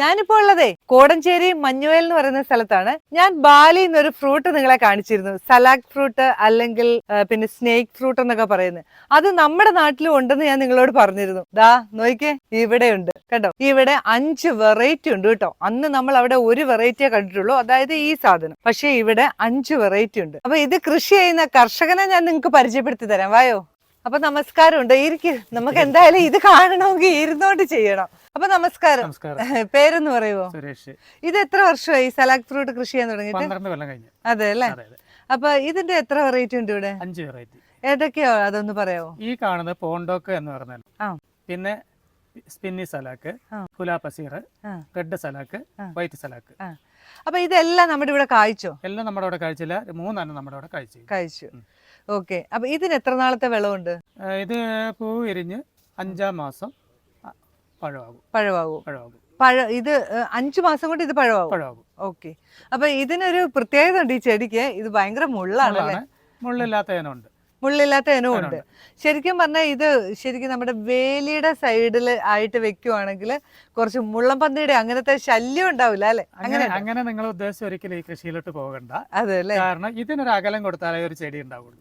ഞാനിപ്പോ ഉള്ളതേ കോടഞ്ചേരി മഞ്ഞുവേൽ എന്ന് പറയുന്ന സ്ഥലത്താണ്. ഞാൻ ബാലി എന്നൊരു ഫ്രൂട്ട് നിങ്ങളെ കാണിച്ചിരുന്നു. സലാഡ് ഫ്രൂട്ട് അല്ലെങ്കിൽ പിന്നെ സ്നേക്ക് ഫ്രൂട്ട് എന്നൊക്കെ പറയുന്നത്. അത് നമ്മുടെ നാട്ടിലും ഉണ്ടെന്ന് ഞാൻ നിങ്ങളോട് പറഞ്ഞിരുന്നു. ദാ നോക്കേ ഇവിടെ ഉണ്ട്. കേട്ടോ ഇവിടെ അഞ്ച് വെറൈറ്റി ഉണ്ട് കേട്ടോ. അന്ന് നമ്മൾ അവിടെ ഒരു വെറൈറ്റിയെ കണ്ടിട്ടുള്ളൂ. അതായത് ഈ സാധനം. പക്ഷേ ഇവിടെ അഞ്ച് വെറൈറ്റി ഉണ്ട്. അപ്പൊ ഇത് കൃഷി ചെയ്യുന്ന കർഷകനെ ഞാൻ നിങ്ങൾക്ക് പരിചയപ്പെടുത്തി തരാം. വായോ? അപ്പൊ നമസ്കാരമുണ്ട്. ഇരിക്ക്. നമുക്ക് എന്തായാലും ഇത് കാണണമെങ്കിൽ ഇരുന്നോട്ട് ചെയ്യണം. അപ്പൊ നമസ്കാരം. പേരെന്ന് പറയുമോ സുരേഷ്. ഇത് എത്ര വർഷമായി? സലാഡ് ഫ്രൂട്ട് കൃഷി ചെയ്യാൻ തുടങ്ങിയിട്ട്? കഴിഞ്ഞു. അതെ അല്ലേ? അപ്പൊ ഇതിന്റെ എത്ര വെറൈറ്റി ഉണ്ട് ഇവിടെ? അഞ്ച് വെറൈറ്റി ഏതൊക്കെയോ അതൊന്ന് പറയാവോ? ഈ കാണുന്നത് പോണ്ടോക്ക് എന്ന് പറഞ്ഞാൽ. പിന്നെ സ്പിന്നി സലാക്ക്. ഫുലാ പസീർ റെഡ് സലാക്ക് വൈറ്റ് സലാക്ക്. അപ്പൊ ഇതെല്ലാം നമ്മുടെ ഇവിടെ കായ്ച്ചോ? എല്ലാം നമ്മുടെ അവിടെ കഴിച്ചില്ല മൂന്നെണ്ണം നമ്മുടെ അവിടെ കഴിച്ചു കഴിച്ചു. ഓക്കെ. അപ്പൊ ഇതിന് എത്ര നാളത്തെ വിളവുണ്ട്? ഇത് പൂ വിരിഞ്ഞ് അഞ്ചാം മാസം പഴവാകും പഴമാകും. പഴമാകും. പഴമാകും. പഴ ഇത് അഞ്ചു മാസം കൊണ്ട് ഇത് പഴമാകും? പഴമാകും. ഓക്കെ. അപ്പൊ ഇതിനൊരു പ്രത്യേകത ഉണ്ട് ഈ ചെടിക്ക്. ഇത് ഭയങ്കര മുള്ളാണല്ലേ? മുള്ളാണ്. മുള്ളില്ലാത്ത ഇനമുണ്ട് മുള്ളില്ലാത്ത ഇനവും ഉണ്ട്. ശരിക്കും പറഞ്ഞാൽ ഇത് ശരിക്കും നമ്മുടെ വേലിയുടെ സൈഡിൽ ആയിട്ട് വെക്കുവാണെങ്കിൽ കുറച്ച് മുള്ളംപന്നിയുടെ അങ്ങനത്തെ ശല്യം ഉണ്ടാവില്ല അല്ലെ? അങ്ങനെ അങ്ങനെ നിങ്ങൾ ഉദ്ദേശിച്ച ഒരിക്കലും ഈ കൃഷിയിലോട്ട് പോകണ്ട. അതെ അല്ലേ? കാരണം ഇതിനൊരു അകലം കൊടുത്താലേ ഒരു ചെടി ഉണ്ടാവുള്ളൂ.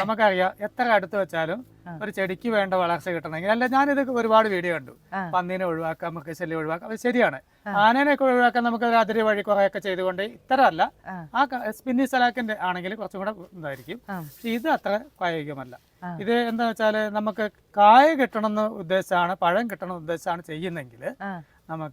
നമുക്കറിയാം എത്ര അടുത്ത് വെച്ചാലും ഒരു ചെടിക്ക് വേണ്ട വളർച്ച കിട്ടണമെങ്കിൽ അല്ല ഞാനിത് ഒരുപാട് വീഡിയോ കണ്ടു. പന്നീനെ ഒഴിവാക്കാം നമുക്ക് ശല്യം ഒഴിവാക്കാം അത് ശരിയാണ്. ആനേനെ ആനേനെയൊക്കെ ഒഴിവാക്കാൻ നമുക്ക് അതിരി വഴി കുറെയൊക്കെ ചെയ്തുകൊണ്ട് ഇത്തരമല്ല. ആ. സ്പിന്നി സലാക്കിന്റെ ആണെങ്കിൽ കുറച്ചും കൂടെ ഇതായിരിക്കും. പക്ഷെ ഇത് അത്ര പ്രായോഗികമല്ല. ഇത് എന്താ വെച്ചാൽ നമുക്ക് കായ കിട്ടണമെന്ന് ഉദ്ദേശമാണ് പഴം കിട്ടണം ഉദ്ദേശമാണ് ചെയ്യുന്നെങ്കിൽ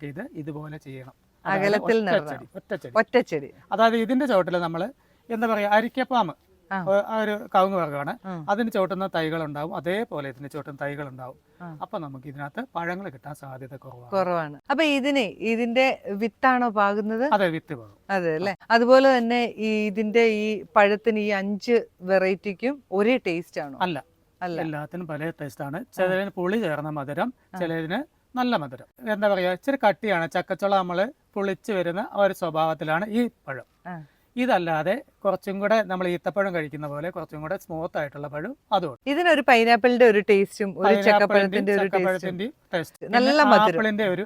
ഇത് ഇതുപോലെ ചെയ്യണം. അകലത്തിൽ ഒറ്റ നടണം. ചെടി, ഒറ്റ ചെടി. ഒറ്റച്ചെടി അതായത് ഇതിന്റെ ചുവട്ടിൽ നമ്മൾ എന്താ പറയാ അരിക്കപ്പാമ്പ്. ആ. ഒരു കവുങ്ങ് വർഗമാണ്. അതിന് ചോട്ടുന്ന തൈകൾ ഉണ്ടാവും അതേപോലെ ഇതിന് ചോട്ടുന്ന തൈകൾ ഉണ്ടാവും. അപ്പൊ നമുക്ക് ഇതിനകത്ത് പഴങ്ങൾ കിട്ടാൻ സാധ്യത കുറവാണ്. കുറവാണ്. അപ്പൊ ഇതിന് ഇതിന്റെ വിത്താണോ പാകുന്നത്? അതെ വിത്ത് പാകും. അതെ അല്ലെ? അതുപോലെ തന്നെ ഈ ഇതിന്റെ ഈ പഴത്തിന് ഈ അഞ്ച് വെറൈറ്റിക്കും ഒരേ ടേസ്റ്റ് ആണോ? അല്ല. അല്ല. എല്ലാത്തിനും പല ടേസ്റ്റ് ആണ്. ചിലതിന് പുളി ചേർന്ന മധുരം ചിലതിന് നല്ല മധുരം. എന്താ പറയാ? ഇച്ചിരി കട്ടിയാണ്. ചക്കച്ചുള നമ്മൾ പുളിച്ചു വരുന്ന ഒരു സ്വഭാവത്തിലാണ് ഈ പഴം. ഇതല്ലാതെ കുറച്ചും കൂടെ നമ്മൾ ഈത്തപ്പഴം കഴിക്കുന്ന പോലെ കുറച്ചും കൂടെ സ്മൂത്ത് ആയിട്ടുള്ള പഴം അതുകൊണ്ട് ഇതിനൊരു പൈനാപ്പിളിന്റെ ഒരു ടേസ്റ്റും ഒരു ചക്കപ്പഴത്തിന്റെ ഒരു ടേസ്റ്റും നല്ല ആപ്പിളിന്റെ ഒരു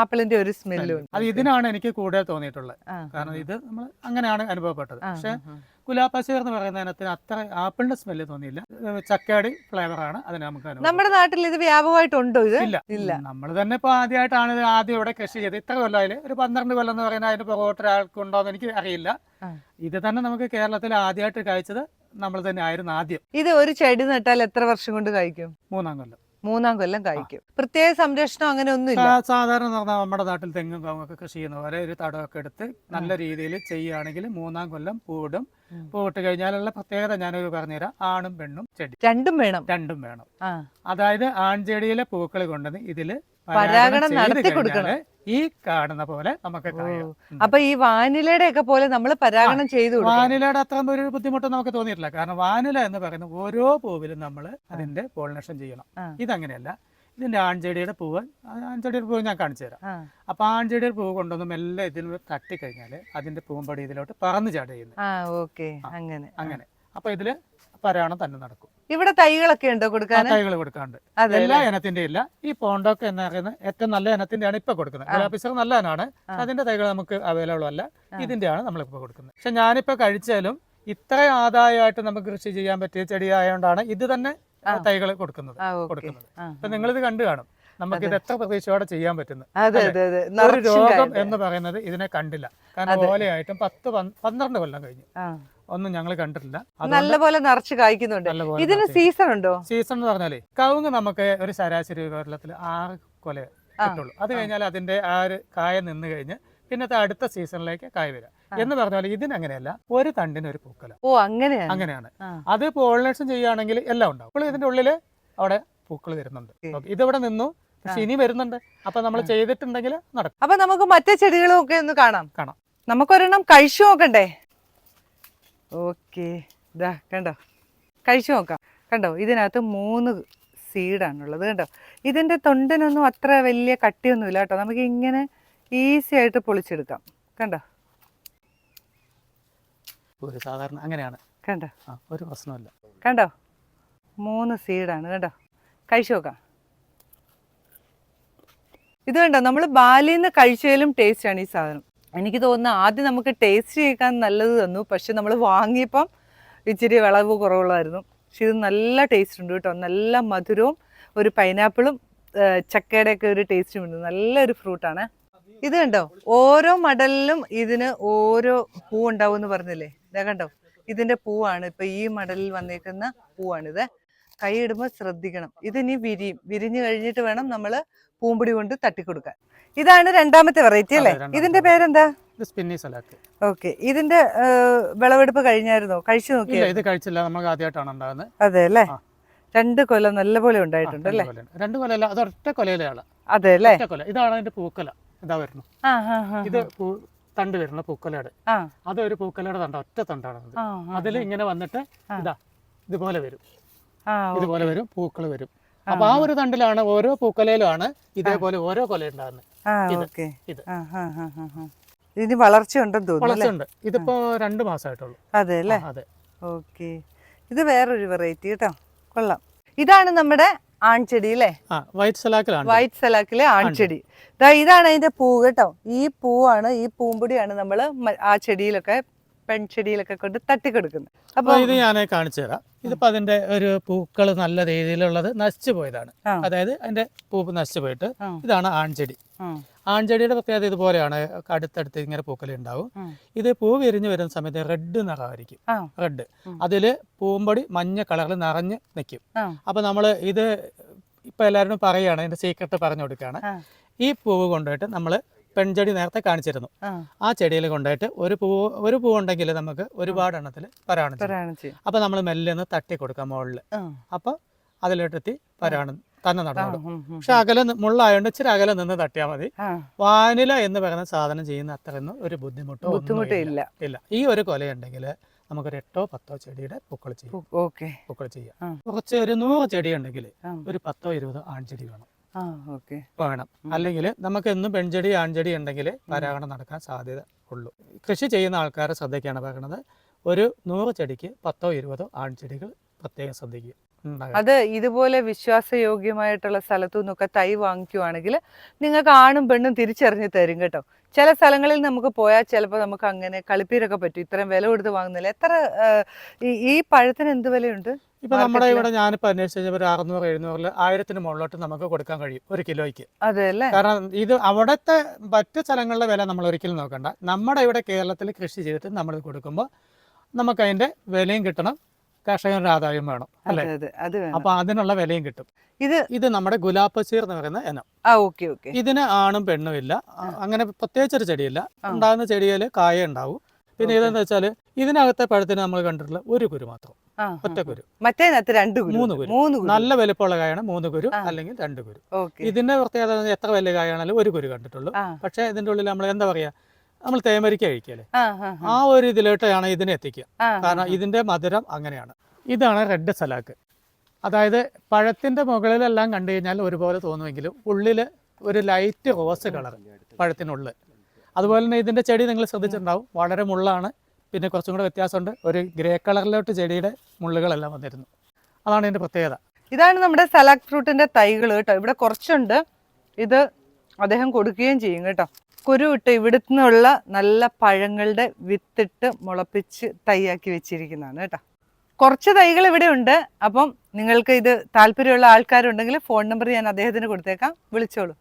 ആപ്പിളിന്റെ ഒരു സ്മെല്ലും അത് ഇതിനാണ് എനിക്ക് കൂടുതൽ തോന്നിയിട്ടുള്ളത്. കാരണം ഇത് നമ്മൾ അങ്ങനെയാണ് അനുഭവപ്പെട്ടത്. പക്ഷെ ആ. എന്ന് പറയുന്ന ഇനത്തിന് അത്ര ആപ്പിളിന്റെ സ്മെല്ല് തോന്നിയില്ല. ചക്കാടി ആണ്. അതിന് നമുക്ക് നമ്മുടെ നാട്ടിൽ ഇത് വ്യാപകമായിട്ടുണ്ടോ ഇത്? ഇല്ല. ഇല്ല. നമ്മൾ തന്നെ ഇപ്പൊ ആദ്യമായിട്ടാണ് ഇത് ആദ്യം ഇവിടെ കൃഷി ചെയ്ത് ഇത്ര കൊല്ലമായാലും ഒരു പന്ത്രണ്ട് കൊല്ലം എന്ന് പറയുന്ന അതിന് പുറകോട്ട് ഒരാൾക്കുണ്ടോ എന്ന് എനിക്ക് അറിയില്ല. ഇത് തന്നെ നമുക്ക് കേരളത്തിൽ ആദ്യമായിട്ട് കഴിച്ചത് നമ്മൾ തന്നെ ആയിരുന്നു ആദ്യം. ഇത് ഒരു ചെടി നട്ടാൽ എത്ര വർഷം കൊണ്ട് കഴിക്കും? മൂന്നാം കൊല്ലം. മൂന്നാം കൊല്ലം കായ്ക്കും പ്രത്യേക സംരക്ഷണം അങ്ങനെ ഒന്നുമില്ല. ഇല്ല സാധാരണ നമ്മുടെ നാട്ടിൽ തെങ്ങും കവുങ്ങൊക്കെ കൃഷി ചെയ്യുന്ന പോലെ ഒരു തടമൊക്കെ എടുത്ത് നല്ല രീതിയിൽ ചെയ്യുകയാണെങ്കിൽ മൂന്നാം കൊല്ലം പൂവിടും. പൂവിട്ട് കഴിഞ്ഞാലുള്ള പ്രത്യേകത ഞാനൊരു പറഞ്ഞുതരാം. ആണും പെണ്ണും ചെടി. രണ്ടും വേണം. രണ്ടും വേണം. അതായത് ആൺചെടിയിലെ പൂക്കൾ കൊണ്ടുവന്ന് ഇതിൽ പരാഗണം നടത്തി കൊടുക്കണം. ഈ കാണുന്ന പോലെ നമുക്ക് അപ്പൊ ഈ വാനിലയുടെ ഒക്കെ പോലെ നമ്മൾ പരാഗണം ചെയ്തു വാനിലയുടെ അത്ര ഒരു ബുദ്ധിമുട്ട് നമുക്ക് തോന്നിയിട്ടില്ല. കാരണം വാനില എന്ന് പറയുന്ന ഓരോ പൂവിലും നമ്മൾ അതിന്റെ പോളിനേഷൻ ചെയ്യണം. ഇതങ്ങനെയല്ല. ഇതിന്റെ ആൺചെടിയുടെ പൂവ് ആൺചെടിയുടെ പൂവ് ഞാൻ കാണിച്ചു തരാം അപ്പൊ ആൺചെടിയുടെ പൂവ് കൊണ്ടൊന്നും എല്ലാം ഇതിൽ തട്ടിക്കഴിഞ്ഞാൽ അതിന്റെ പൂമ്പടി ഇതിലോട്ട് പറന്ന് ചാട് ആ ഓക്കെ. അങ്ങനെ. അങ്ങനെ. അപ്പൊ ഇതിൽ പരാണം തന്നെ നടക്കും. ഇവിടെ തൈകളൊക്കെ ഉണ്ടോ കൊടുക്കാൻ തൈകൾ കൊടുക്കാണ്ട്. എല്ലാ ഇനത്തിന്റെ ഇല്ല. ഈ പോണ്ടൊക്കെ എന്ന് പറയുന്നത് ഏറ്റവും നല്ല ഇനത്തിന്റെയാണ് ഇപ്പൊ കൊടുക്കുന്നത്. ഗുലാബിസർ നല്ല ഇനമാണ്. അതിന്റെ തൈകൾ നമുക്ക് അവൈലബിൾ അല്ല. ഇതിന്റെയാണ് നമ്മളിപ്പോ കൊടുക്കുന്നത്. പക്ഷെ ഞാനിപ്പോ കഴിച്ചാലും ഇത്ര ആദായമായിട്ട് നമുക്ക് കൃഷി ചെയ്യാൻ പറ്റിയ ചെടി ആയതുകൊണ്ടാണ് ഇത് തന്നെ തൈകൾ കൊടുക്കുന്നത്. കൊടുക്കുന്നത്. അപ്പൊ നിങ്ങൾ ഇത് കണ്ടു കാണും. നമുക്ക് ഇത് എത്ര പ്രതീക്ഷയോടെ ചെയ്യാൻ പറ്റുന്നു അതെ അതെ അതെ. ഒരു രോഗം എന്ന് പറയുന്നത് ഇതിനെ കണ്ടില്ല. കാരണം. ഓലയായിട്ടും പത്ത് പന്ത്രണ്ട് കൊല്ലം കഴിഞ്ഞു. ഒന്നും ഞങ്ങൾ കണ്ടിട്ടില്ല. നല്ലപോലെ നിറച്ച് കായ്ക്കുന്നുണ്ട്. ഇതിന് സീസൺ ഉണ്ടോ? സീസൺ എന്ന് പറഞ്ഞാലേ കവുങ്ങ് നമുക്ക് ഒരു ശരാശരി കേരളത്തിൽ ആറ് കൊല. കിട്ടുള്ളൂ. അത് കഴിഞ്ഞാൽ അതിന്റെ ആ ഒരു കായ നിന്ന് കഴിഞ്ഞ് പിന്നത്തെ അടുത്ത സീസണിലേക്ക് കായ വരാം. എന്ന് പറഞ്ഞാൽ ഇതിനങ്ങനെയല്ല ഒരു തണ്ടിന് ഒരു പൂക്കല. ഓ അങ്ങനെ അങ്ങനെയാണ്. അത് പോളിനേഷൻ ചെയ്യുകയാണെങ്കിൽ എല്ലാം ഉണ്ടാവും. അപ്പോൾ ഇതിന്റെ ഉള്ളിൽ അവിടെ പൂക്കൾ വരുന്നുണ്ട്. ഇതിവിടെ നിന്നു പക്ഷെ ഇനി വരുന്നുണ്ട്. അപ്പൊ നമ്മൾ ചെയ്തിട്ടുണ്ടെങ്കിൽ നടക്കും. അപ്പൊ നമുക്ക് മറ്റേ ചെടികളും ഒക്കെ ഒന്ന് കാണാം. കാണാം. നമുക്കൊരെണ്ണം കഴിച്ചു നോക്കണ്ടേ ഓക്കെ. ഇതാ കണ്ടോ? കഴിച്ചു നോക്കാം. കണ്ടോ? ഇതിനകത്ത് മൂന്ന് സീഡാണുള്ളത് കണ്ടോ? ഇതിന്റെ തൊണ്ടനൊന്നും അത്ര വലിയ കട്ടിയൊന്നുമില്ല കേട്ടോ. നമുക്ക് ഇങ്ങനെ ഈസി ആയിട്ട് പൊളിച്ചെടുക്കാം. കണ്ടോ? ഒരു സാധാരണ അങ്ങനെയാണ്. കണ്ടോ? ആ ഒരു പ്രശ്നമില്ല കണ്ടോ? മൂന്ന് സീഡാണ് കേട്ടോ കഴിച്ചു നോക്കാം. ഇത് കണ്ടോ? നമ്മൾ ബാലിന്ന് കഴിച്ചതിലും ടേസ്റ്റാണ് ഈ സാധനം. എനിക്ക് തോന്നുന്നു ആദ്യം നമുക്ക് ടേസ്റ്റ് കേൾക്കാൻ നല്ലത് തന്നു. പക്ഷെ നമ്മൾ വാങ്ങിയപ്പം ഇച്ചിരി വിളവ് കുറവുള്ളായിരുന്നു പക്ഷെ ഇത് നല്ല ടേസ്റ്റ് ഉണ്ട് കേട്ടോ. നല്ല മധുരവും ഒരു പൈനാപ്പിളും ചക്കയുടെ ഒക്കെ ഒരു ടേസ്റ്റും ഉണ്ട്. നല്ലൊരു ഫ്രൂട്ടാണ് ഇത് കണ്ടോ? ഓരോ മടലിലും ഇതിന് ഓരോ പൂ ഉണ്ടാവും എന്ന് പറഞ്ഞില്ലേ? ഇതാ കണ്ടോ? ഇതിന്റെ പൂവാണ്. ഇപ്പൊ ഈ മടലിൽ വന്നേക്കുന്ന പൂവാണിത്. കൈ ഇടുമ്പോൾ ശ്രദ്ധിക്കണം. ഇതിനി വിരിയും വിരിഞ്ഞു കഴിഞ്ഞിട്ട് വേണം നമ്മൾ പൂമ്പൊടി കൊണ്ട് തട്ടിക്കൊടുക്കാൻ. ഇതാണ് രണ്ടാമത്തെ വെറൈറ്റി അല്ലേ? ഇതിന്റെ പേരെന്താ? ഇത് സ്പിന്നി സലാക്ക് ഓക്കെ. ഇതിന്റെ വിളവെടുപ്പ് കഴിഞ്ഞായിരുന്നോ? കഴിച്ചു നോക്കിയോ? ഇത് കഴിച്ചില്ല. നമുക്ക് ആദ്യമായിട്ടാണ് ഉണ്ടാകുന്നത്. അതെ അല്ലേ? രണ്ട് കൊല നല്ലപോലെ ഉണ്ടായിട്ടുണ്ട് അല്ലേ? രണ്ട് കൊലയല്ല അത് ഒറ്റ കൊലയിലാണ് അതെ അല്ലേ? കൊല. ഇതാണ് അതിന്റെ പൂക്കല. ഇതാ വരുന്നു. ഇത് തണ്ട് വരുന്ന പൂക്കലയുടെ. ആ. അത് ഒരു പൂക്കൊലയുടെ തണ്ട ഒറ്റ തണ്ടാണ് അതിൽ ഇങ്ങനെ വന്നിട്ട് ഇതാ ഇതുപോലെ വരും. ഇതുപോലെ വരും പൂക്കൾ വരും. അപ്പൊ ആ ഒരു തണ്ടിലാണ് ഓരോ പൂക്കലയിലുമാണ് ഇതേപോലെ ഓരോ കൊല ഉണ്ടാകുന്നത് ഇത്. ഇതിന് വളർച്ച ഉണ്ടെന്ന് തോന്നുന്നു വളർച്ചയുണ്ട്. ഇതിപ്പോ രണ്ട് മാസമായിട്ടുള്ളൂ. അതെ അല്ലേ? അതെ. ഓക്കെ. ഇത് വേറൊരു വെറൈറ്റി കേട്ടോ. കൊള്ളാം. ഇതാണ് നമ്മുടെ ആൺചെടി അല്ലേ? വൈറ്റ് സലാക്കിലാണ് വൈറ്റ് സലാക്കിലെ ആൺചെടി. ഇതാണ് അതിന്റെ പൂ കേട്ടോ. ഈ പൂവാണ് ഈ പൂമ്പൊടിയാണ് നമ്മൾ ആ ചെടിയിലൊക്കെ പെൺചെടിയിലൊക്കെ കൊണ്ട് തട്ടിക്കൊടുക്കുന്നത് അപ്പൊ അപ്പൊ ഇത് ഞാൻ കാണിച്ചു തരാം. ഇതിപ്പോ അതിന്റെ ഒരു പൂക്കൾ നല്ല രീതിയിലുള്ളത് നശിച്ചു പോയതാണ് അതായത് അതിന്റെ പൂപ്പ് നശിച്ചു പോയിട്ട് ഇതാണ് ആൺചെടി. ആൺചെടിയുടെ പ്രത്യേകത ഇതുപോലെയാണ്. അടുത്തടുത്ത് ഇങ്ങനെ പൂക്കൾ ഉണ്ടാവും. ഇത് പൂ വിരിഞ്ഞു വരുന്ന സമയത്ത് റെഡ് നിറമായിരിക്കും. റെഡ്. അതിൽ പൂമ്പൊടി മഞ്ഞ കളറിൽ നിറഞ്ഞ് നിൽക്കും അപ്പോൾ അപ്പൊ നമ്മൾ ഇത് ഇപ്പൊ എല്ലാവരും പറയുകയാണ് ഇതിന്റെ സീക്രട്ട് പറഞ്ഞു കൊടുക്കുകയാണ്. ഈ പൂവ് കൊണ്ടുപോയിട്ട് നമ്മൾ പെൺചെടി നേരത്തെ കാണിച്ചിരുന്നു. ആ, ചെടിയിൽ കൊണ്ടായിട്ട് ഒരു പൂ ഒരു പൂ ഉണ്ടെങ്കിൽ നമുക്ക് ഒരുപാട് എണ്ണത്തിൽ പരാണം ചെയ്യും. അപ്പൊ നമ്മൾ മെല്ലെ ഒന്ന് തട്ടി കൊടുക്കാം മുകളിൽ. അപ്പൊ അതിലോട്ടെത്തി പരാണം തന്നെ നടന്നു പക്ഷെ അകലെ മുള്ളായോണ്ട് ഇച്ചിരി അകലെ നിന്ന് തട്ടിയാൽ മതി. വാനില എന്ന് പറയുന്ന സാധനം ചെയ്യുന്ന അത്രയൊന്നും ഒരു ബുദ്ധിമുട്ടോ ഇല്ല. ഇല്ല. ഈ ഒരു കൊലയുണ്ടെങ്കിൽ നമുക്കൊരു എട്ടോ പത്തോ ചെടിയുടെ പൂക്കൾ ചെയ്യാം. ഓക്കെ. പൂക്കൾ ചെയ്യാം. കുറച്ച് ഒരു നൂറ് ചെടി ഉണ്ടെങ്കിൽ. ഒരു പത്തോ ഇരുപതോ ആൺചെടി വേണം. വേണം. അല്ലെങ്കിൽ നമുക്ക് എന്നും പെൺചെടി ആൺചെടി ഉണ്ടെങ്കിൽ പരാഗണം നടക്കാൻ സാധ്യത ഉള്ളൂ. കൃഷി ചെയ്യുന്ന ആൾക്കാരെ ശ്രദ്ധിക്കുകയാണ് പറയുന്നത്. ഒരു നൂറ് ചെടിക്ക് പത്തോ ഇരുപതോ ആൺചെടികൾ പ്രത്യേകം ശ്രദ്ധിക്കുക. അത് ഇതുപോലെ വിശ്വാസയോഗ്യമായിട്ടുള്ള സ്ഥലത്തു നിന്നൊക്കെ തൈ വാങ്ങിക്കുവാണെങ്കിൽ നിങ്ങൾക്ക് ആണും പെണ്ണും തിരിച്ചറിഞ്ഞു തരും കേട്ടോ. ചില സ്ഥലങ്ങളിൽ നമുക്ക് പോയാൽ ചിലപ്പോൾ നമുക്ക് അങ്ങനെ കളിപ്പീരൊക്കെ പറ്റും. ഇത്രയും വില കൊടുത്ത് വാങ്ങുന്നില്ല? എത്ര ഈ- പഴത്തിന് എന്ത് വിലയുണ്ട് ഇപ്പൊ നമ്മുടെ ഇവിടെ ഞാനിപ്പോ അന്വേഷിച്ച് ഒരു അറുന്നൂറ് എഴുന്നൂറിൽ ആയിരത്തിന് മുകളിലോട്ട് നമുക്ക് കൊടുക്കാൻ കഴിയും ഒരു കിലോയ്ക്ക്. അതെ അല്ലേ? കാരണം ഇത് അവിടുത്തെ മറ്റ് സ്ഥലങ്ങളിലെ വില നമ്മൾ ഒരിക്കലും നോക്കണ്ട. നമ്മുടെ ഇവിടെ കേരളത്തിൽ കൃഷി ചെയ്തിട്ട് നമ്മൾ കൊടുക്കുമ്പോൾ നമുക്ക് അതിന്റെ വിലയും കിട്ടണം. കർഷകരുടെ ആദായം വേണം അല്ലേ? അപ്പൊ അതിനുള്ള വിലയും കിട്ടും. ഇത് ഇത് നമ്മുടെ ഗുലാപ്പച്ചീർ എന്ന് പറയുന്ന ഇനം. ഇതിന് ആണും പെണ്ണും ഇല്ല. അങ്ങനെ പ്രത്യേകിച്ചൊരു ചെടിയില്ല. ഉണ്ടാകുന്ന ചെടിയിൽ കായ ഉണ്ടാവും. പിന്നെ ഇതെന്ന് വെച്ചാൽ ഇതിനകത്തെ പഴത്തിന് നമ്മൾ കണ്ടിട്ടുള്ള ഒരു കുരു മാത്രം. ഒറ്റ കുരു. മറ്റേ രണ്ട് മൂന്ന് കുരു. നല്ല വലിപ്പമുള്ള കായാണ് മൂന്ന് കുരു അല്ലെങ്കിൽ രണ്ട് കുരു. ഇതിന്റെ പ്രത്യേകത എത്ര വലിയ കായാണെങ്കിലും ഒരു കുരു കണ്ടിട്ടുള്ളൂ. പക്ഷേ ഇതിന്റെ ഉള്ളിൽ നമ്മൾ എന്താ പറയാ നമ്മൾ തേമരിക്ക കഴിക്കല്ലേ ആ ഒരു ഇതിലോട്ടാണ് ഇതിനെ എത്തിക്കുക. കാരണം ഇതിന്റെ മധുരം അങ്ങനെയാണ്. ഇതാണ് റെഡ് സലാക്ക്. അതായത് പഴത്തിന്റെ മുകളിലെല്ലാം കണ്ടു കഴിഞ്ഞാൽ ഒരുപോലെ തോന്നുമെങ്കിലും ഉള്ളിൽ ഒരു ലൈറ്റ് റോസ് കളർ പഴത്തിനുള്ളിൽ അതുപോലെ തന്നെ ഇതിന്റെ ചെടി നിങ്ങൾ ശ്രദ്ധിച്ചിട്ടുണ്ടാവും. വളരെ മുള്ളാണ്. പിന്നെ കുറച്ചും കൂടെ വ്യത്യാസമുണ്ട്. ഒരു ഗ്രേ കളറിലോട്ട് ചെടിയുടെ മുള്ളുകളെല്ലാം വന്നിരുന്നു. അതാണ് ഇതിന്റെ പ്രത്യേകത. ഇതാണ് നമ്മുടെ സലാക്ക് ഫ്രൂട്ടിന്റെ തൈകൾ കേട്ടോ. ഇവിടെ കുറച്ചുണ്ട്. ഇത് അദ്ദേഹം കൊടുക്കുകയും ചെയ്യും കേട്ടോ. കുരു ഇട്ട് ഇവിടുന്നുള്ള നല്ല പഴങ്ങളുടെ വിത്തിട്ട് മുളപ്പിച്ച് തൈയാക്കി വെച്ചിരിക്കുന്നതാണ് കേട്ടോ. കുറച്ച് തൈകൾ ഇവിടെ ഉണ്ട്. അപ്പം നിങ്ങൾക്ക് ഇത് താല്പര്യമുള്ള ആൾക്കാരുണ്ടെങ്കിൽ ഫോൺ നമ്പർ ഞാൻ അദ്ദേഹത്തിന് കൊടുത്തേക്കാം. വിളിച്ചോളൂ.